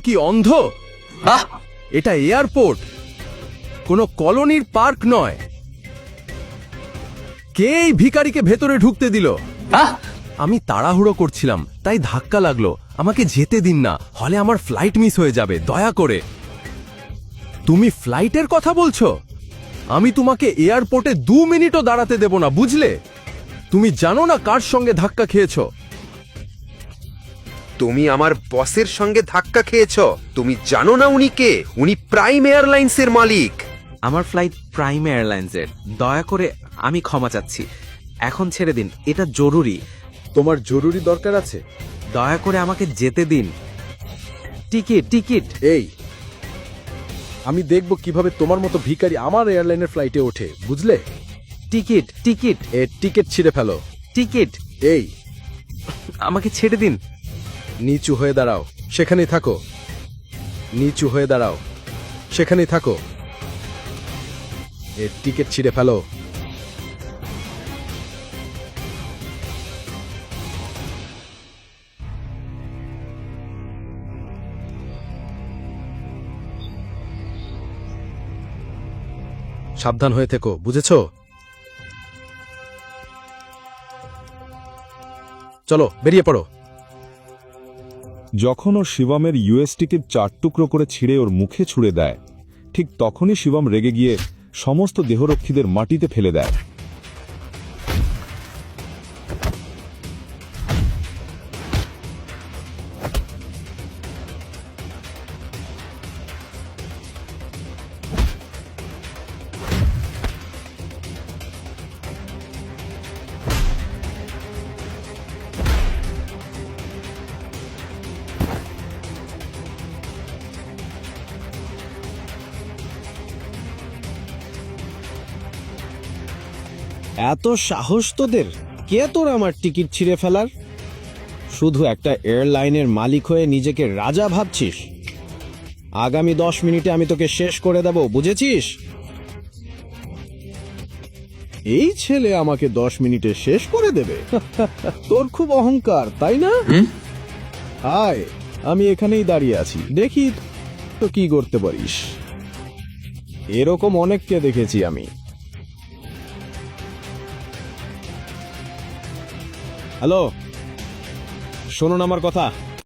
কি অন্ধ? আহ এটা এয়ারপোর্ট। কোনো কলোনির পার্ক নয়। কে এই ভিখারিকে ভেতরে ঢুকতে দিল? আহ আমি তাড়াহুড়ো করছিলাম তাই ধাক্কা লাগল। আমাকে যেতে দিন না হলে আমার ফ্লাইট মিস হয়ে যাবে দয়া করে। তুমি ফ্লাইটের কথা বলছো? আমি তোমাকে এয়ারপোর্টে দু মিনিটও দাঁড়াতে দেব না বুঝলে? তুমি জানো না কার সঙ্গে ধাক্কা খেয়েছো? তুমি আমার বসের সঙ্গে ধাক্কা খেয়েছ। তুমি জানো না উনি কে? উনি প্রাইম এয়ারলাইন্সের মালিক। আমার ফ্লাইট প্রাইম এয়ারলাইন্সের। দয়া করে আমি ক্ষমা চাচ্ছি। এখন ছেড়ে দিন এটা জরুরি। তোমার জরুরি দরকার আছে? দয়া করে আমাকে যেতে দিন। Ticket ticket. এই আমি দেখব কীভাবে তোমার মতো ভিখারি আমার এয়ারলাইনের ফ্লাইটে ওঠে বুঝলে? Ticket ticket. এ টিকিট ছিঁড়ে ফেলো। টিকিট। এই। আমাকে ছেড়ে দিন। নিচু হয়ে দাঁড়াও। সেখানেই থাকো। নিচু হয়ে দাঁড়াও। সেখানেই থাকো। এর টিকিট ছিঁড়ে ফেলো। সাবধান হয়ে থেকো, বুঝেছ? চলো, বেরিয়ে পড়ো। যখন ও শিবমের ইউএসটিকে চার টুকরো করে ছিঁড়ে ওর মুখে ছুঁড়ে দেয়, ঠিক তখনই শিবম রেগে গিয়ে সমস্ত দেহরক্ষীদের মাটিতে ফেলে দেয়। এত সাহস তোদের? কে তোর আমার টিকিট ছিঁড়ে ফেলার? শুধু একটা এয়ারলাইনের মালিক হয়ে নিজেকে রাজা ভাবছিস। আগামী দশ মিনিটে আমি তোকে শেষ করে দেব বুঝেছিস? এই ছেলে আমাকে দশ মিনিটে শেষ করে দেবে। তোর খুব অহংকার তাই না? হায় আমি এখানেই দাঁড়িয়ে আছি। দেখি তো কি করতে পারিস। এরকম অনেককে দেখেছি আমি। হ্যালো শুনুন আমার কথা।